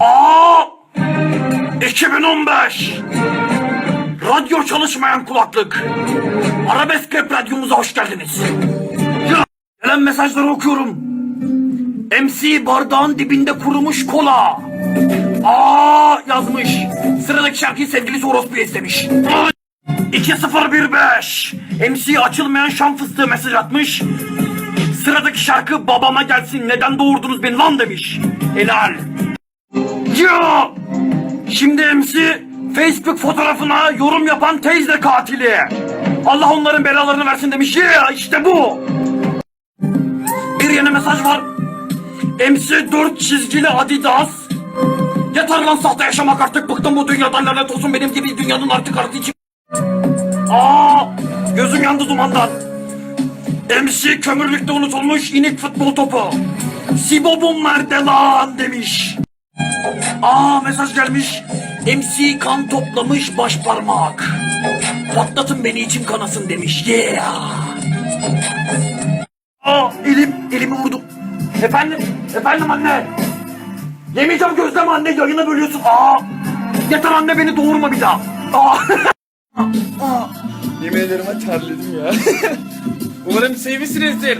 Aa! 2015 Radyo çalışmayan kulaklık. Arabesk Rap Radyomuza hoş geldiniz. Ya, Gelen mesajları okuyorum. MC bardağın dibinde kurumuş kola. Aa! Yazmış. Sıradaki şarkıyı sevgilisi orospuya istemiş. Aa, 2015 MC açılmayan şam fıstığı mesaj atmış. Sıradaki şarkı babama gelsin. Neden doğurdunuz beni lan demiş. Helal Ya! Şimdi MC Facebook fotoğrafına yorum yapan teyze katili. Allah onların belalarını versin demiş. Ya işte bu. Bir yeni mesaj var. MC 4 çizgili Adidas. Yeter lan sahte yaşamak artık. Bıktım bu dünyadan lanet olsun benim gibi dünyanın artık artı için Aa gözüm yandı dumandan. MC kömürlükte unutulmuş inik futbol topu. Sibobum nerede lan demiş Aa mesaj gelmiş. MC kan toplamış baş parmak. Patlatın beni içim kanasın demiş. Yeah. Aa elim elimi vurdum Efendim efendim anne. Yemeyeceğim gözleme anne yayını bölüyorsun. Aa Yeter anne beni doğurma bir daha. Aa. Yemin ederim ha terledim ya. Umarım sevmişsinizdir.